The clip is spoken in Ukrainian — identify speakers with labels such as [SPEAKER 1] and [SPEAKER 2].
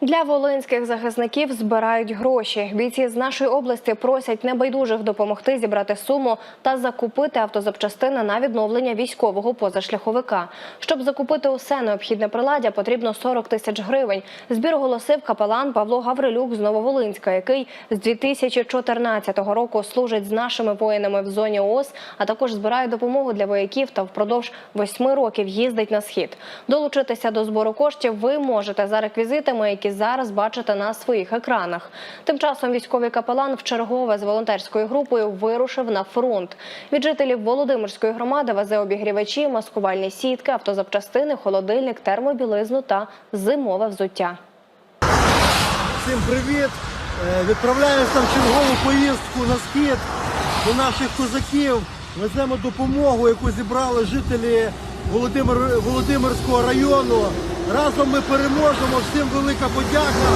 [SPEAKER 1] Для волинських захисників збирають гроші. Бійці з нашої області просять небайдужих допомогти зібрати суму та закупити автозапчастини на відновлення військового позашляховика. Щоб закупити усе необхідне приладдя, потрібно 40 тисяч гривень. Збір оголосив капелан Павло Гаврилюк з Нововолинська, який з 2014 року служить з нашими воїнами в зоні ООС, а також збирає допомогу для вояків та впродовж восьми років їздить на схід. Долучитися до збору коштів ви можете за реквізитами, які зараз бачите на своїх екранах. Тим часом військовий капелан вчергове з волонтерською групою вирушив на фронт. Від жителів Володимирської громади везе обігрівачі, маскувальні сітки, автозапчастини, холодильник, термобілизну та зимове взуття.
[SPEAKER 2] Всім привіт! Е, Відправляємося в чергову поїздку на схід до наших козаків. Веземо допомогу, яку зібрали жителі Володимир, Володимирського району. Разом ми переможемо. Всім велика подяка.